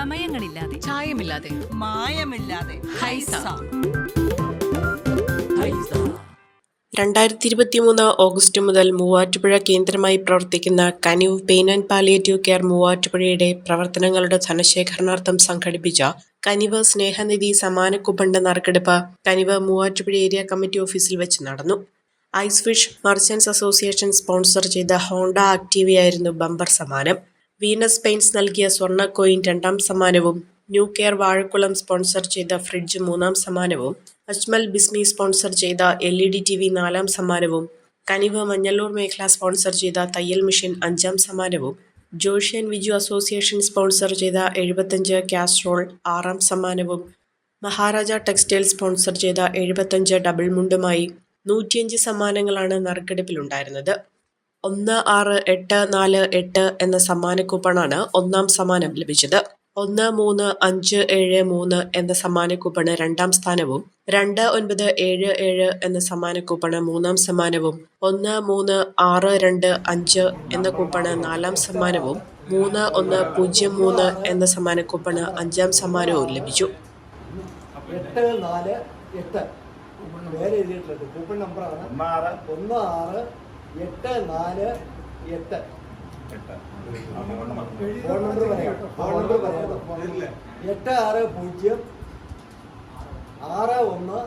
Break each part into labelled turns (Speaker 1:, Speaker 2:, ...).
Speaker 1: ചമയങ്ങളില്ലാതെ
Speaker 2: ചായമില്ലാതെ.
Speaker 3: മായമില്ലാതെ.
Speaker 2: ഹൈസ.
Speaker 4: രണ്ടായിരത്തി ഇരുപത്തിമൂന്ന് ഓഗസ്റ്റ് മുതൽ മൂവാറ്റുപുഴ കേന്ദ്രമായി പ്രവർത്തിക്കുന്ന Kanivu pain and palliative care മൂവാറ്റുപുഴയുടെ പ്രവർത്തനങ്ങളുടെ ധനശേഖരണാർത്ഥം സംഘടിപ്പിച്ച കനിവ് സ്നേഹനിധി സമാന കുപ്പണ്ട് നറുക്കെടുപ്പ് കനിവ് മൂവാറ്റുപുഴ ഏരിയ കമ്മിറ്റി ഓഫീസിൽ വെച്ച് നടന്നു. Ice fish merchants association sponsor ചെയ്ത ഹോണ്ട ആക്ടീവയായിരുന്നു ബമ്പർ സമ്മാനം. വീനസ് പെയിൻസ് നൽകിയ സ്വർണ കോയിൻ രണ്ടാം സമ്മാനവും ന്യൂ കെയർ വാഴക്കുളം സ്പോൺസർ ചെയ്ത ഫ്രിഡ്ജ് മൂന്നാം സമ്മാനവും അജ്മൽ ബിസ്മി സ്പോൺസർ ചെയ്ത L E D T V നാലാം സമ്മാനവും കനിവ് മഞ്ഞല്ലൂർ മേഖല സ്പോൺസർ ചെയ്ത തയ്യൽ മിഷൻ അഞ്ചാം സമ്മാനവും ജോഷ്യൻ വിജു അസോസിയേഷൻ സ്പോൺസർ ചെയ്ത എഴുപത്തഞ്ച് കാസ്ട്രോൾ ആറാം സമ്മാനവും മഹാരാജ ടെക്സ്റ്റൈൽ സ്പോൺസർ ചെയ്ത എഴുപത്തഞ്ച് ഡബിൾ മുണ്ടുമായി നൂറ്റിയഞ്ച് സമ്മാനങ്ങളാണ് നറുക്കെടുപ്പിലുണ്ടായിരുന്നത്. ഒന്ന് ആറ് എട്ട് നാല് എട്ട് എന്ന സമ്മാന കൂപ്പണാണ് ഒന്നാം സമ്മാനം ലഭിച്ചത്. ഒന്ന് മൂന്ന് അഞ്ച് ഏഴ് മൂന്ന് എന്ന സമ്മാന കൂപ്പണ് രണ്ടാം സ്ഥാനവും രണ്ട് ഒൻപത് ഏഴ് ഏഴ് എന്ന സമ്മാന കൂപ്പണ് മൂന്നാം സമ്മാനവും ഒന്ന് മൂന്ന് ആറ് രണ്ട് അഞ്ച് എന്ന കൂപ്പണ് നാലാം സമ്മാനവും മൂന്ന് ഒന്ന് പൂജ്യം മൂന്ന് എന്ന സമ്മാന കൂപ്പണ് അഞ്ചാം സമ്മാനവും ലഭിച്ചു.
Speaker 5: എട്ട് നാല് എട്ട്. പേര് എഴുതിയിട്ടുണ്ട്. കൂപ്പൺ നമ്പറാണ്. ഒന്ന് ആറ് എട്ട് നാല് എട്ട്. ഫോൺ നമ്പർ പറയാം. ഫോൺ നമ്പർ പറയാം. എട്ട് ആറ് പൂജ്യം. ആറ് ഒന്ന്.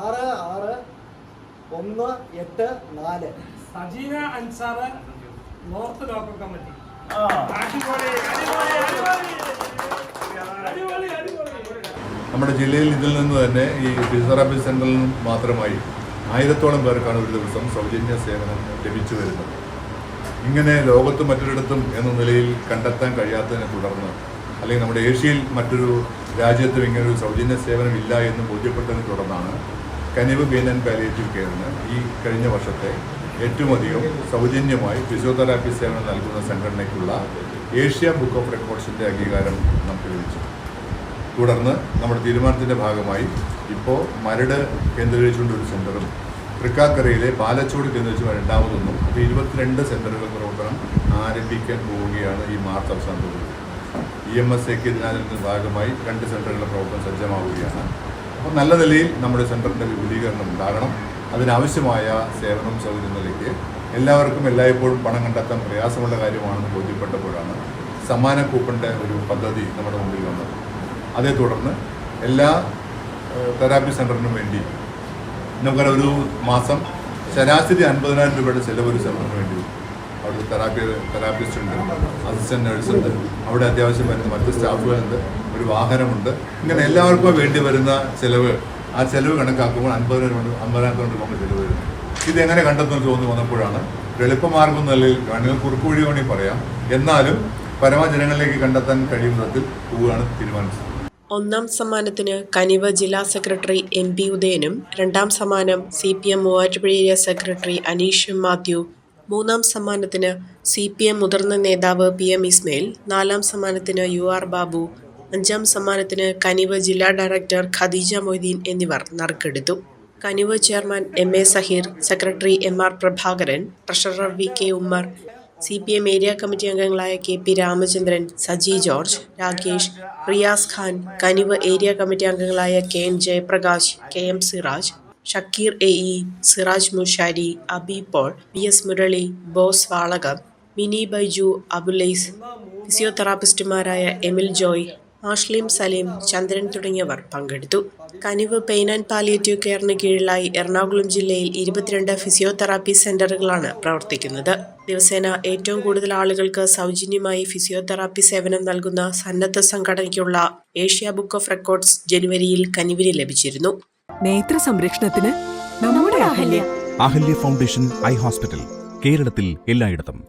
Speaker 5: ആറ് ആറ്. ഒന്ന് എട്ട് നാല്.
Speaker 6: Sajina Ansar north local committee.
Speaker 7: നമ്മുടെ ജില്ലയിൽ ഇതിൽ നിന്ന് തന്നെ ഈ ഫിസിയോതെറാപ്പി സെന്ററിൽ നിന്നും മാത്രമായി ആയിരത്തോളം പേർക്കാണ് ഒരു ദിവസം സൗജന്യ സേവനം ലഭിച്ചു വരുന്നത്. ഇങ്ങനെ ലോകത്ത് മറ്റൊരിടത്തും എന്ന നിലയിൽ കണ്ടെത്താൻ കഴിയാത്തതിനെ തുടർന്ന് അല്ലെങ്കിൽ നമ്മുടെ ഏഷ്യയിൽ മറ്റൊരു രാജ്യത്തും ഇങ്ങനെ ഒരു സൗജന്യ സേവനം ഇല്ല എന്ന് ബോധ്യപ്പെട്ടതിനെ തുടർന്നാണ് കനിവ് പെയിൻ ആൻഡ് പാലിയേറ്റീവ് കെയറിന് ഈ കഴിഞ്ഞ വർഷത്തെ ഏറ്റവും അധികം സൗജന്യമായി ഫിസിയോതെറാപ്പി സേവനം നൽകുന്ന സംഘടനയ്ക്കുള്ള ഏഷ്യ ബുക്ക് ഓഫ് റെക്കോർഡ്സിന്റെ അംഗീകാരം നമുക്ക് ലഭിച്ചു. തുടർന്ന് നമ്മുടെ തീരുമാനത്തിന്റെ ഭാഗമായി ഇപ്പോൾ മരട് കേന്ദ്രീകരിച്ചുകൊണ്ട് ഒരു സെന്ററും തൃക്കാക്കരയിലെ പാലച്ചോട് കേന്ദ്രീകരിച്ച് രണ്ടാമതൊന്നും അപ്പോൾ ഇരുപത്തിരണ്ട് സെന്ററുകൾ പ്രവർത്തനം ആരംഭിക്കാൻ പോവുകയാണ് ഈ മാർച്ച് അവസാനത്തോടെ ഇ എം എസ് എക്ക് ദിനാചരണത്തിന്റെ ഭാഗമായി രണ്ട് സെന്ററുകളുടെ പ്രവർത്തനം സജ്ജമാവുകയാണ്. അപ്പോൾ നല്ല നിലയിൽ നമ്മുടെ സെന്ററിന്റെ വിപുലീകരണം ഉണ്ടാകണം. അതിനാവശ്യമായ സേവനം സൗകര്യം നിലയ്ക്ക് എല്ലാവർക്കും എല്ലായ്പ്പോഴും പണം കണ്ടെത്താൻ പ്രയാസമുള്ള കാര്യമാണെന്ന് ബോധ്യപ്പെട്ടപ്പോഴാണ് സമ്മാന കൂപ്പണിന്റെ ഒരു പദ്ധതി നമ്മുടെ മുമ്പിൽ വന്നത്. അതേ തുടർന്ന് എല്ലാ തെറാപ്പി സെന്ററിനും വേണ്ടി നമുക്കറിയാം ഒരു മാസം ശരാശരി അൻപതിനായിരം രൂപയുടെ ചിലവ് ഒരു സെന്ററിന് വേണ്ടി അവിടെ തെറാപ്പി തെറാപ്പിസ്റ്റ് ഉണ്ട് അസിസ്റ്റന്റ് നഴ്സ് ഉണ്ട് അവിടെ അത്യാവശ്യം വരുന്ന മറ്റ് സ്റ്റാഫുകളുണ്ട് ഒരു വാഹനമുണ്ട്. ഇങ്ങനെ എല്ലാവർക്കും വേണ്ടി വരുന്ന ചിലവ് ആ ചിലവ് കണക്കാക്കുമ്പോൾ അൻപതിനായിരം കൊണ്ട് അമ്പതിനായിരം കൊണ്ട് നമുക്ക് ചിലവ് വരുന്നു ഇതെങ്ങനെ കണ്ടെത്തുമെന്ന് തോന്നി വന്നപ്പോഴാണ് എളുപ്പമാർഗം നിലയിൽ വേണമെങ്കിൽ കുറുക്കുവഴി വേണമെങ്കിൽ പറയാം. എന്നാലും പരമജനങ്ങളിലേക്ക് കണ്ടെത്താൻ കഴിയുന്ന വിധത്തിൽ പോവുകയാണ് തീരുമാനിച്ചത്.
Speaker 4: ഒന്നാം സമ്മാനത്തിന് കനിവ് ജില്ലാ സെക്രട്ടറി എം പി ഉദയനും രണ്ടാം സമ്മാനം C P M Muvattupuzha area secretary Aneesh Mathew മൂന്നാം സമ്മാനത്തിന് സി പി എം മുതിർന്ന നേതാവ് പി എം ഇസ്മയിൽ നാലാം സമ്മാനത്തിന് യു ആർ ബാബു അഞ്ചാം സമ്മാനത്തിന് കനിവ് ജില്ലാ ഡയറക്ടർ ഖദീജ മൊയ്തീൻ എന്നിവർ നറുക്കെടുത്തു. Kaniv chairman M A Zaheer secretary M R Prabhakaran treasurer V K Ummer C P M area committee അംഗങ്ങളായ K P Ramachandran Saji George Rakesh Riyas Khan Kaniv area committee അംഗങ്ങളായ K N Jayaprakash K M Siraj Shakeer A E Siraj Mushari Abi Paul V S Murali Bose Valakom Mini Baiju Abulais ഫിസിയോതെറാപ്പിസ്റ്റുമാരായ എമിൽ ജോയ് ആഷ്ലിം സലീം ചന്ദ്രൻ തുടങ്ങിയവർ പങ്കെടുത്തു. കനിവ് pain and palliative കെയറിന് കീഴിലായി എറണാകുളം ജില്ലയിൽ ഇരുപത്തിരണ്ട് physiotherapy സെന്ററുകളാണ് പ്രവർത്തിക്കുന്നത്. ദിവസേന ഏറ്റവും കൂടുതൽ ആളുകൾക്ക് സൗജന്യമായി ഫിസിയോതെറാപ്പി സേവനം നൽകുന്ന സന്നദ്ധ സംഘടനയ്ക്കുള്ള ഏഷ്യ ബുക്ക് ഓഫ് റെക്കോർഡ്സ് ജനുവരിയിൽ കനിവിന് ലഭിച്ചിരുന്നു.
Speaker 1: നേത്ര സംരക്ഷണത്തിന് നമ്മുടെ Ahalya.
Speaker 8: Ahalya foundation eye hospital കേരളത്തിൽ എല്ലായിടത്തും.